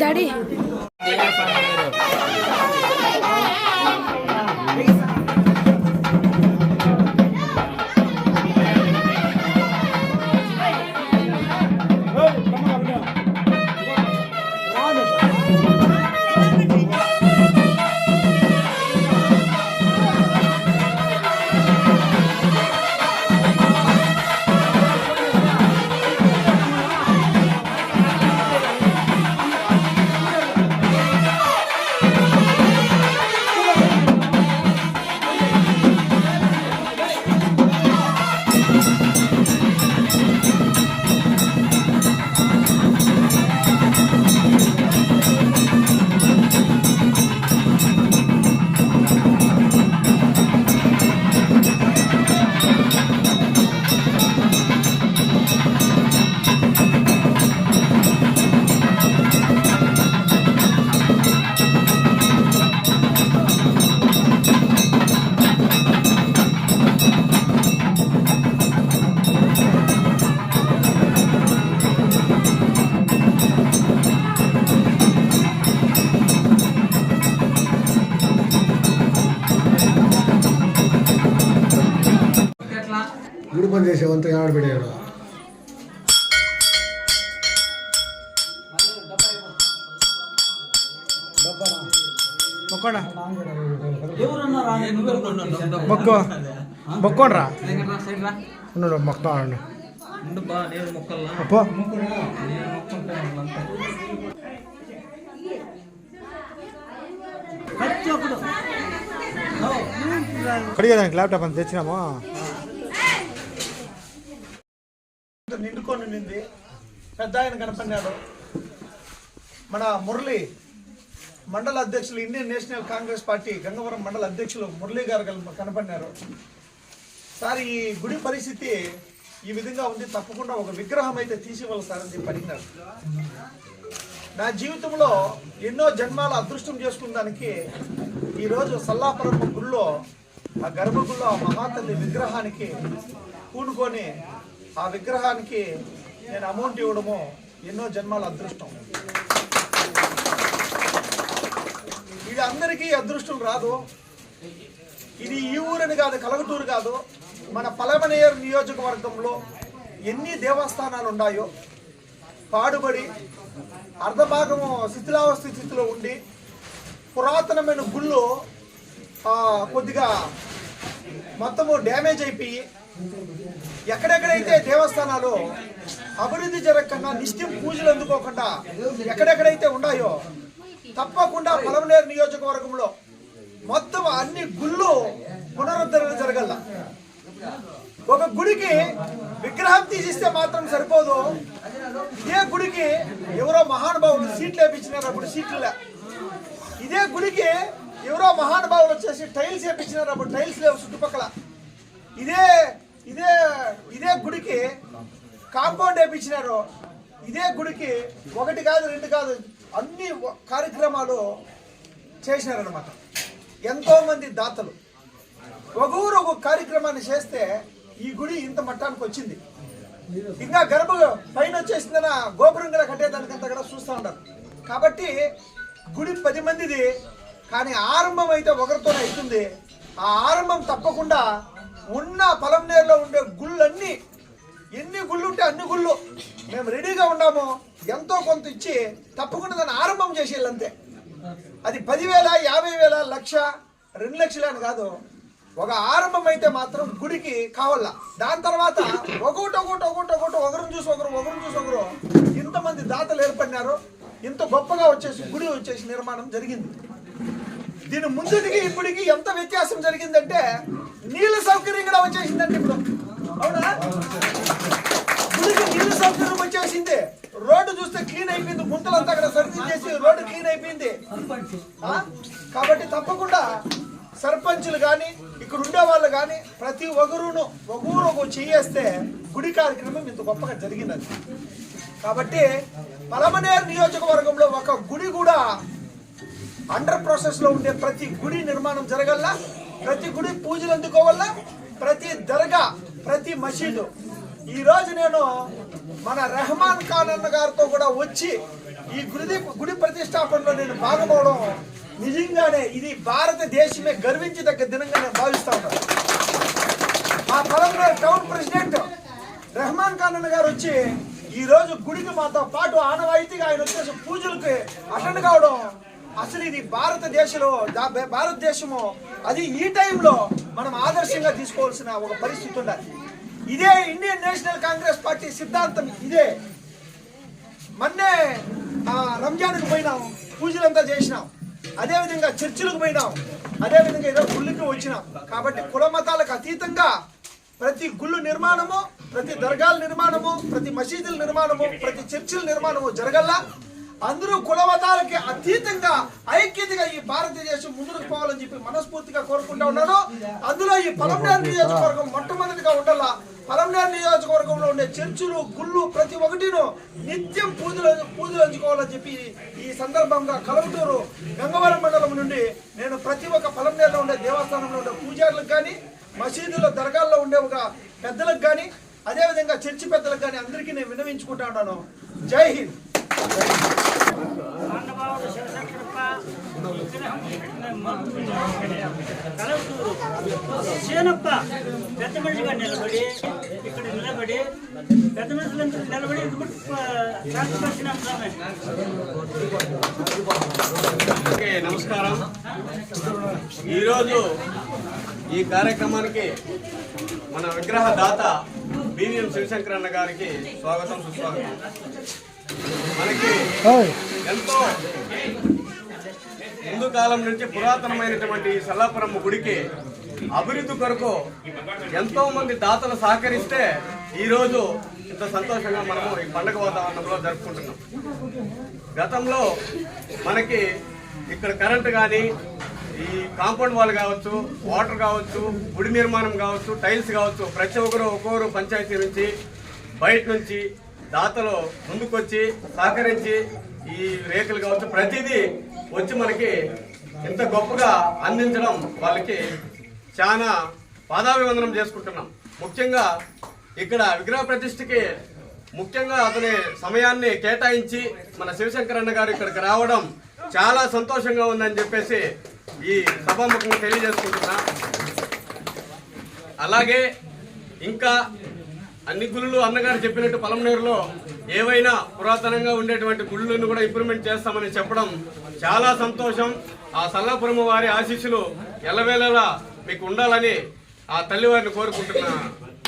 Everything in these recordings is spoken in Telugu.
డాడీ గుడి పని చేసేవంతా ఏడాడు పెట్టాడు మొక్కోడా మొక్కో మొక్కోండ్రా ఉన్నాడు మొక్తా ఉండు అప్పో కడిగేదానికి ల్యాప్టాప్ అంత తెచ్చినామా నిండుకొని నింది. పెద్ద ఆయన కనపడినాడు మన మురళి మండల అధ్యక్షులు Indian National Congress party Gangavaram మండల అధ్యక్షులు మురళి గారు కనపడినారు సార్ ఈ గుడి పరిస్థితి ఈ విధంగా ఉంది. తప్పకుండా ఒక విగ్రహం అయితే తీసివ్వాలి సార్ అని చెప్పి అడిగినారు. నా జీవితంలో ఎన్నో జన్మాల అదృష్టం చేసుకున్నదానికి ఈరోజు సల్లాపురం గుళ్ళో ఆ గర్భగుళ్ళో ఆ మహాతల్లి విగ్రహానికి కూనుకొని ఆ విగ్రహానికి నేను అమౌంట్ ఇవ్వడము ఎన్నో జన్మాల అదృష్టం. ఇది అందరికీ అదృష్టం రాదు. ఇది ఈ ఊరని కాదు కలగటూరు కాదు. మన పలమనేరు నియోజకవర్గంలో ఎన్ని దేవస్థానాలు ఉన్నాయో పాడుబడి అర్ధభాగము శిథిలావస్థ స్థితిలో ఉండి పురాతనమైన గుళ్ళు కొద్దిగా మొత్తము డ్యామేజ్ అయిపోయి ఎక్కడెక్కడైతే దేవస్థానాలు అభివృద్ధి జరగకుండా నిత్యం పూజలు అందుకోకుండా ఎక్కడెక్కడైతే ఉన్నాయో తప్పకుండా పొలమనేరు నియోజకవర్గంలో మొత్తం అన్ని గుళ్ళు పునరుద్ధరణ జరగల ఒక గుడికి విగ్రహం తీసిస్తే మాత్రం సరిపోదు. ఇదే గుడికి ఎవరో మహానుభావులు సీట్లు వేపించినారు అప్పుడు సీట్లు ఇదే గుడికి ఎవరో మహానుభావులు వచ్చేసి టైల్స్ వేపించినారు అప్పుడు టైల్స్ లేవు చుట్టుపక్కల. ఇదే ఇదే ఇదే గుడికి కాంపౌండ్ వేపించినారు. ఇదే గుడికి ఒకటి కాదు రెండు కాదు అన్ని కార్యక్రమాలు చేసినారనమాట ఎంతోమంది దాతలు. ఒకరు ఒక కార్యక్రమాన్ని చేస్తే ఈ గుడి ఇంత మట్టానికి వచ్చింది. ఇంకా గర్భ పైన వచ్చేసిందన గోపురం కూడా కట్టేదానికంతా కూడా చూస్తూ ఉన్నారు. కాబట్టి గుడి పది మందిది కానీ ఆరంభం అయితే ఒకరితోనే అవుతుంది. ఆ ఆరంభం తప్పకుండా ఉన్న పొలంనేరులో ఉండే గుళ్ళన్నీ ఎన్ని గుళ్ళు ఉంటే అన్ని గుళ్ళు మేము రెడీగా ఉన్నాము. ఎంతో కొంత ఇచ్చి తప్పకుండా దాన్ని ఆరంభం చేసేయాలి అది పదివేల యాభై వేల లక్ష రెండు లక్షలు అని కాదు. ఒక ఆరంభం అయితే మాత్రం గుడికి కావాల? దాని తర్వాత ఒకటి ఒకటి ఒకటి ఒకటి ఒకరిని చూసి ఒకరు ఒకరిని చూసి ఒకరు ఇంతమంది దాతలు ఏర్పడినారు. ఇంత గొప్పగా వచ్చేసి గుడి వచ్చేసి నిర్మాణం జరిగింది. దీని ముందుకి ఇప్పటికి ఎంత వ్యత్యాసం జరిగిందంటే నీళ్ళ సౌకర్యం కూడా వచ్చేసిందండి ఇప్పుడు. అవునా? గుడికి నీళ్ళ సౌకర్యం వచ్చేసింది. రోడ్డు చూస్తే క్లీన్ అయిపోయింది. గుంతలంతా అక్కడ సర్వీస్ చేసి రోడ్డు క్లీన్ అయిపోయింది. కాబట్టి తప్పకుండా సర్పంచులు కానీ ఇక్కడ ఉండే వాళ్ళు కానీ ప్రతి ఒగరును ఒగూరు ఒక చేయేస్తే గుడి కార్యక్రమం ఇంత గొప్పగా జరిగినది కాబట్టి పలమనేరు నియోజకవర్గంలో ఒక గుడి కూడా అండర్ ప్రాసెస్లో ఉండే ప్రతి గుడి నిర్మాణం జరగల్లా? ప్రతి గుడి పూజలు అందుకోవాలా ప్రతి దర్గా ప్రతి మసీదు. ఈ రోజు నేను మన రెహమాన్ ఖాన్ అన్న గారితో కూడా వచ్చి ఈ గుడి గుడి ప్రతిష్టాపనలో నేను భాగమవడం నిజంగానే ఇది భారతదేశమే గర్వించదగ్గ దినంగా నేను భావిస్తా ఉన్నాను మా పొలంలో టౌన్ ప్రెసిడెంట్ రెహమాన్ ఖాన్ అన్న గారు వచ్చి ఈ రోజు గుడికి మాతో పాటు ఆనవాయితీగా ఆయన వచ్చేసి పూజలకి అటెండ్ కావడం అసలు ఇది భారతదేశంలో భారతదేశము అది ఈ టైంలో మనం ఆదర్శంగా తీసుకోవాల్సిన ఒక పరిస్థితి ఉండాలి. ఇదే ఇండియన్ నేషనల్ కాంగ్రెస్ పార్టీ సిద్ధాంతం ఇదే. మొన్నే రంజాన్కి పోయినాం పూజలంతా చేసినాం. అదే విధంగా చర్చిలకు పోయినాం. అదే విధంగా ఏదో గుళ్ళకి వచ్చినాం. కాబట్టి కుల మతాలకు అతీతంగా ప్రతి గుళ్ళు నిర్మాణము ప్రతి దర్గాల నిర్మాణము ప్రతి మసీదుల నిర్మాణము ప్రతి చర్చిల నిర్మాణము జరగల్లా. అందరూ కులవతాలకి అతీతంగా ఐక్యతగా ఈ భారతదేశం ముందుకు పోవాలని చెప్పి మనస్ఫూర్తిగా కోరుకుంటా ఉన్నాను. అందులో ఈ పలంనేరు నియోజకవర్గం మొట్టమొదటిగా ఉండాలా. పలంనేరు నియోజకవర్గంలో ఉండే చర్చిలు గుళ్ళు ప్రతి ఒక్కటిను నిత్యం పూజలు పూజలు ఎంచుకోవాలని చెప్పి ఈ సందర్భంగా కలవటూరు గంగవరం మండలం నుండి నేను ప్రతి ఒక్క పలంనేరులో ఉండే దేవస్థానంలో ఉండే పూజారులకు కానీ మసీదులో దర్గాల్లో ఉండే ఒక పెద్దలకు కానీ అదేవిధంగా చర్చి పెద్దలకు కానీ అందరికీ నేను వినవించుకుంటా ఉన్నాను. జై హింద్. అన్నబాబు శివశంకరప్ప విగ్రహం కలవటూరు సేనప్ప పెద్ద మనిషిగా నిలబడి ఇక్కడ నిలబడి పెద్ద మనుషులందరూ నిలబడి రాష్ట్రపరిచిన స్వామి ఓకే నమస్కారం ఈరోజు ఈ కార్యక్రమానికి మన విగ్రహ దాత బివిఎం శివశంకర్ అన్న గారికి స్వాగతం సుస్వాగతం. మనకి ఎంతో ముందు కాలం నుంచి పురాతనమైనటువంటి ఈ సల్లాపురం గుడికి అభివృద్ధి కొరకు ఎంతో మంది దాతలు సహకరిస్తే ఈ రోజు ఇంత సంతోషంగా మనము ఈ పండగ వాతావరణంలో జరుపుకుంటున్నాం. గతంలో మనకి ఇక్కడ కరెంట్ కానీ ఈ కాంపౌండ్ వాల్ కావచ్చు వాటర్ కావచ్చు గుడి నిర్మాణం కావచ్చు టైల్స్ కావచ్చు ప్రతి ఒక్కరు ఒక్కొక్కరు పంచాయతీ నుంచి బయట నుంచి దాతలు ముందుకొచ్చి సహకరించి ఈ రేకులు కావచ్చు ప్రతిదీ వచ్చి మనకి ఇంత గొప్పగా అందించడం వాళ్ళకి చాలా పాదాభివందనం చేసుకుంటున్నాం. ముఖ్యంగా ఇక్కడ విగ్రహ ప్రతిష్ఠకి ముఖ్యంగా అతని సమయాన్ని కేటాయించి మన శివశంకర్ అన్న గారు ఇక్కడికి రావడం చాలా సంతోషంగా ఉందని చెప్పేసి ఈ సభాముఖంగా తెలియజేసుకుంటున్నా. అలాగే ఇంకా అన్ని గుళ్ళు అన్నగారు చెప్పినట్టు పొలంనేరులో ఏవైనా పురాతనంగా ఉండేటువంటి గుళ్ళను కూడా ఇంప్రూవ్మెంట్ చేస్తామని చెప్పడం చాలా సంతోషం. ఆ సల్లాపురం వారి ఆశీస్సులు ఎల్లవేళలా మీకు ఉండాలని ఆ తల్లివారిని కోరుకుంటున్నా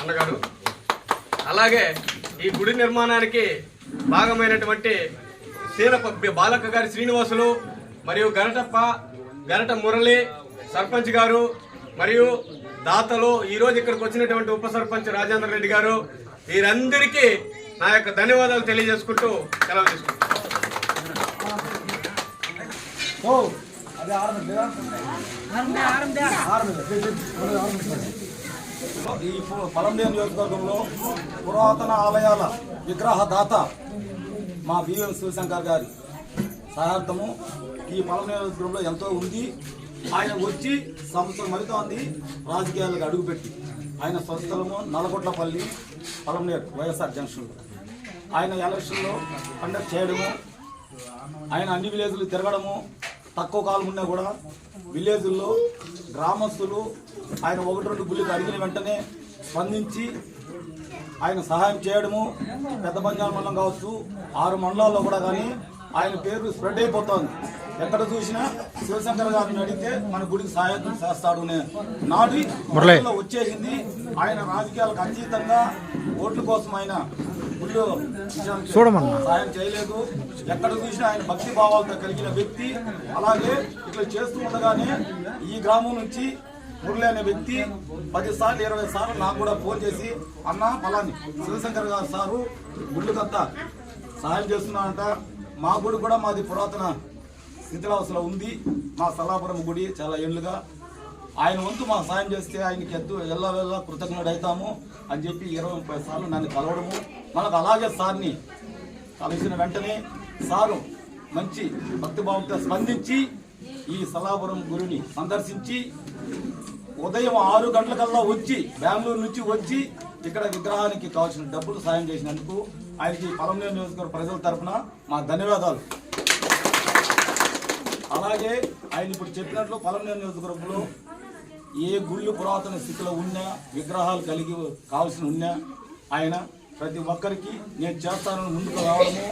అన్నగారు. అలాగే ఈ గుడి నిర్మాణానికి భాగమైనటువంటి సీనప బాలక గారి శ్రీనివాసులు మరియు గరటప్ప గరట మురళి సర్పంచ్ గారు మరియు దాతలు ఈ రోజు ఇక్కడికి వచ్చినటువంటి ఉప సర్పంచ్ రాజేంద్ర రెడ్డి గారు వీరందరికీ నా యొక్క ధన్యవాదాలు తెలియజేసుకుంటూ సెలవు తీసుకుంటాను ఈ పలంనేరు నియోజకవర్గంలో పురాతన ఆలయాల విగ్రహ దాత మా బిఎం శివశంకర్ గారి సహార్థము. ఈ పలం నియోజకవర్గంలో ఎంతో ఉంది. ఆయన వచ్చి సంవత్సరం అవుతోంది రాజకీయాలకు అడుగుపెట్టి ఆయన స్వస్థలము నలగొట్లపల్లి పలంనేరు వైఎస్ఆర్ జంక్షన్లో ఆయన ఎలక్షన్లో కండక్ట్ చేయడము ఆయన అన్ని విలేజ్లు తిరగడము తక్కువ కాలం ఉన్నా కూడా విలేజుల్లో గ్రామస్తులు ఆయన ఒకటి రెండు గుళ్ళకి అడిగిన వెంటనే స్పందించి ఆయన సహాయం చేయడము పెద్ద పంచాయతీ మండలం కావచ్చు ఆరు మండలాల్లో కూడా కానీ ఆయన పేరు స్ప్రెడ్ అయిపోతోంది. ఎక్కడ చూసినా శివశంకర్ గారిని అడిగితే మన గుడికి సహాయం చేస్తాడు అనే నాటి వచ్చేసింది. ఆయన రాజకీయాలకు అతీతంగా ఓట్ల కోసం ఆయన గుళ్ళు చూడమన్నా. సాయం చేయలేదు. ఎక్కడ చూసినా ఆయన భక్తి భావాలతో కలిగిన వ్యక్తి. అలాగే ఇట్లా చేస్తూ ఉండగానే ఈ గ్రామం నుంచి మురళి అనే వ్యక్తి పది సార్లు ఇరవై సార్లు నాకు కూడా ఫోన్ చేసి అన్న ఫలాని శివశంకర్ గారు సారు గుళ్ళకంతా సహాయం చేస్తున్నారంట మా గుడి కూడా మాది పురాతన శిథిలావస్థలో ఉంది. మా సలాపురం గుడి చాలా ఏళ్ళుగా ఆయన వంతు మాకు సాయం చేస్తే ఆయనకి ఎద్దు ఎల్లవెల్ల కృతజ్ఞుడు అవుతాము అని చెప్పి ఇరవై ముప్పై సార్లు నన్ను కలవడము. మనకు అలాగే సార్ని కలిసిన వెంటనే సారు మంచి భక్తిభావంతో స్పందించి ఈ సలాపురం గురిని సందర్శించి ఉదయం ఆరు గంటలకల్లా వచ్చి బెంగళూరు నుంచి వచ్చి ఇక్కడ విగ్రహానికి కావాల్సిన డబ్బులు సాయం చేసినందుకు ఆయనకి పలమనేరు నియోజకవర్గ ప్రజల తరఫున మా ధన్యవాదాలు. అలాగే ఆయన ఇప్పుడు చెప్పినట్లు పలమనేరు నియోజకవర్గంలో ఏ గుళ్ళు పురాతన స్థితిలో ఉన్నా విగ్రహాలు కలిగి కావాల్సిన ఉన్నా ఆయన ప్రతి ఒక్కరికి నేను చేస్తానని ముందుకు రావడము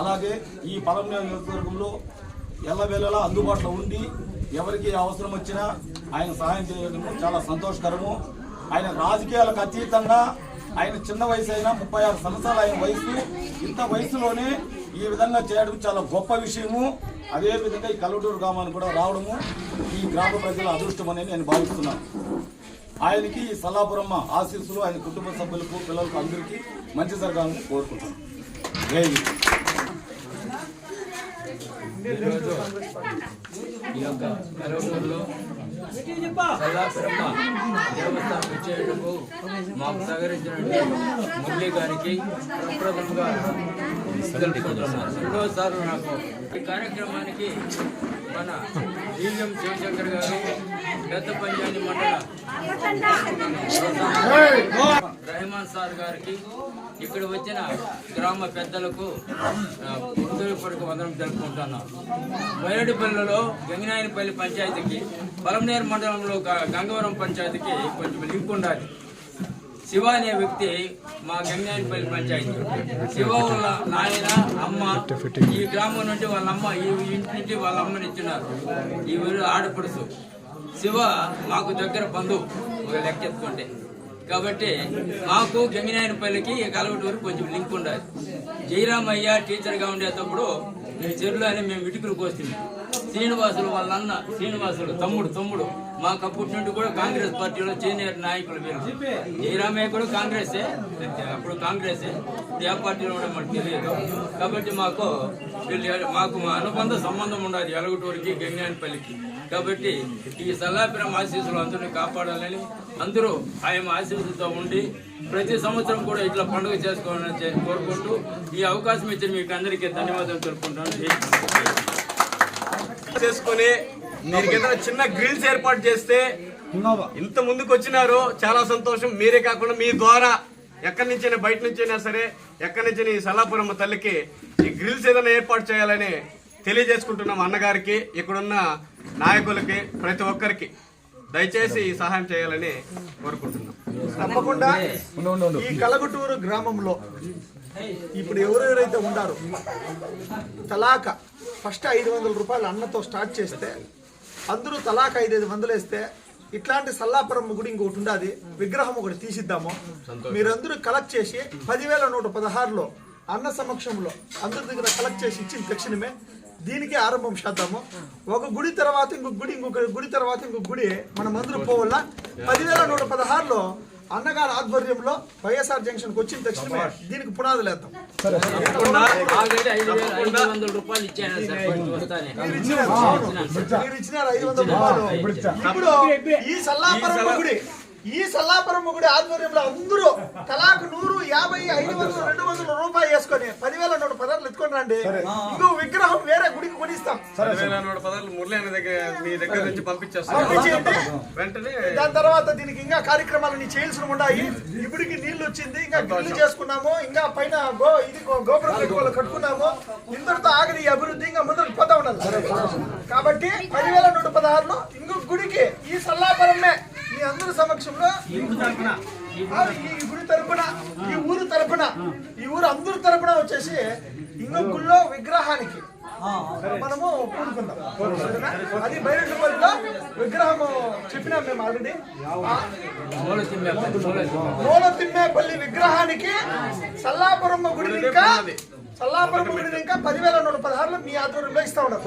అలాగే ఈ పలమనేరు నియోజకవర్గంలో ఎల్లవేళలా అందుబాటులో ఉండి ఎవరికి అవసరం వచ్చినా ఆయన సహాయం చేయడము చాలా సంతోషకరము. ఆయన రాజకీయాలకు అతీతంగా ఆయన చిన్న వయసు అయినా ముప్పై ఆరు సంవత్సరాలు ఆయన వయసు ఇంత వయసులోనే ఈ విధంగా చేయడం చాలా గొప్ప విషయము. అదేవిధంగా ఈ కల్లటూరు గ్రామానికి కూడా రావడము ఈ గ్రామ ప్రజల అదృష్టం అని నేను భావిస్తున్నాను. ఆయనకి ఈ సల్లాపురమ్మ ఆశీస్సులు ఆయన కుటుంబ సభ్యులకు పిల్లలకు అందరికీ మంచి జరగాలని కోరుకుంటున్నాను. ఈ యొక్క కలవటూరులో సల్లాపురమ్మ దేవస్థానం మాకు సహకరించినటువంటి మురళీ గారికి ప్రప్రథంగా రెండోసారి నాకు ఈ కార్యక్రమానికి మన ఈఎం శివశంకర్ గారు పెద్ద పంచాయతీ మండల రెహమాన్ సార్ గారికి ఇక్కడ వచ్చిన గ్రామ పెద్దలకు ఆ, హృదయపూర్వక వందనం జరుపుకుంటున్నాను బయలుపల్లిలో గంగినాయనపల్లి పంచాయతీకి పలమనేరు మండలంలో గ- గంగవరం పంచాయతీకి కొంచెం లింక్ ఉండాలి. శివ అనే వ్యక్తి మా గంగాయనపల్లి పంచాయతీ శివ వాళ్ళ నాయన అమ్మ ఈ గ్రామం నుండి వాళ్ళ అమ్మ ఈ ఇంటి నుండి వాళ్ళ అమ్మని ఇచ్చినారు. ఈ ఊరు ఆడపడుచు. శివ మాకు దగ్గర బంధువు. ఒక లెక్క కాబట్టి మాకు గంగినాయనపల్లికి ఈ కలవటూరు కొంచెం లింక్ ఉండాలి. జయరామయ్య టీచర్గా ఉండేటప్పుడు మీ చెరువులో అని మేము ఇటుకులు కోస్తున్నాం శ్రీనివాసులు వాళ్ళ అన్న శ్రీనివాసులు తమ్ముడు తమ్ముడు. మాకు అప్పటి నుండి కూడా కాంగ్రెస్ పార్టీలో సీనియర్ నాయకులు మీరు జయరామయ్య కూడా కాంగ్రెసే అప్పుడు కాంగ్రెసే. ఏ పార్టీలో కూడా మనకు తెలియదు. కాబట్టి మాకు వీళ్ళు మాకు మా అనుబంధ సంబంధం ఉండాలి ఎలగటూరికి గంగాయనపల్లికి కాబట్టి ఈ సల్లాపురం ఆశీస్సులు అందరినీ కాపాడాలని అందరూ ఆయన ఆశీస్సులతో ఉండి ప్రతి సంవత్సరం కూడా ఇట్లా పండుగ చేసుకోవాలని కోరుకుంటూ ఈ అవకాశం ఇచ్చిన మీకు అందరికీ ధన్యవాదాలు తెలుపుకుంటాను చేసుకుని చేసుకొని దీనికి ఏదైనా చిన్న గ్రిల్స్ ఏర్పాటు చేస్తే ఇంత ముందుకు వచ్చినారు చాలా సంతోషం. మీరే కాకుండా మీ ద్వారా ఎక్కడి నుంచైనా బయట నుంచైనా సరే ఎక్కడి నుంచైనా ఈ సల్లాపురమ్మ తల్లికి ఈ గ్రిల్స్ ఏదైనా ఏర్పాటు చేయాలని తెలియజేసుకుంటున్నాం అన్నగారికి ఇక్కడున్న నాయకులకి ప్రతి ఒక్కరికి. దయచేసి ఈ సహాయం చేయాలని కోరుకుంటున్నాం. తప్పకుండా ఈ కలగటూరు గ్రామంలో ఇప్పుడు ఎవరెవరైతే ఉండారో తలాక ఫస్ట్ ఐదు వందల రూపాయలు అన్నతో స్టార్ట్ చేస్తే అందరూ తలాక ఐదైదు వందలు వేస్తే ఇట్లాంటి సల్లాపురం గుడి ఇంకొకటి ఉండాది విగ్రహం ఒకటి తీసిద్దాము. మీరందరూ కలెక్ట్ చేసి పదివేల నూట పదహారులో అన్న సమక్షంలో అందరి దగ్గర కలెక్ట్ చేసి ఇచ్చిన తక్షణమే దీనికి ఆరంభం చేద్దాము. ఒక గుడి తర్వాత ఇంకొక గుడి ఇంకొక గుడి తర్వాత ఇంకొక గుడి మనం అందరూ పోవాల? పదివేల నూట పదహారులో అన్నగారి ఆధ్వర్యంలో వైఎస్ఆర్ జంక్షన్కి వచ్చిన తక్షణమే దీనికి పునాదులు వేద్దాం ఫస్ట్ వస్తానే. మీరు ఇచ్చినారు. మీరు ఇచ్చినారు ఐదు వందల రూపాయలు. ఇప్పుడు ఈ సల్లాపురం గుడి ఈ సల్లాపురం గుడి ఆధ్వర్యంలో అందరూ తలాకు నూరు యాభై ఐదు వందలు రెండు వందల రూపాయలు వేసుకొని పదివేల నూట పదార్లు ఎత్తుకొని రండి. ఇంకో విగ్రహం మురళి అన్న దగ్గర మీ దగ్గర నుంచి పంపించేస్తాం. వెంటనే దాని తర్వాత దీనికి ఇంకా కార్యక్రమాలు చేయాల్సి ఉన్నాయి ఇప్పటికి నీళ్ళు వచ్చింది. ఇంకా గిల్లు చేసుకున్నాము. ఇంకా పైన గో ఇది గో- గోపురం కట్టుకున్నాము. ఇంతటితో ఆగని ఈ అభివృద్ధి ఇంకా ముందుకు పోతా ఉండాలి. కాబట్టి పదివేల నూట పదహారులో ఇంకొక గుడికి ఈ సల్లాపురమే మీ అందరి సమక్షంలో ఈ గుడి తరపున. ఈ ఊరు తరపున. ఈ ఊరు అందరి తరపున వచ్చేసి ఇంకొక గుళ్ళో విగ్రహానికి మనము పూనుకుందాం అది అది బయలుపల్లిలో విగ్రహము చెప్పినాం మేము ఆల్రెడీ మూల తిమ్మేపల్లి విగ్రహానికి సల్లాపురమ్మ గుడి ఇంకా సల్లాపురమ్మ గుడి ఇంకా పదివేల నూట పదహారులో మీ ఆధ్వర్యంలో ఇస్తా ఉన్నారు.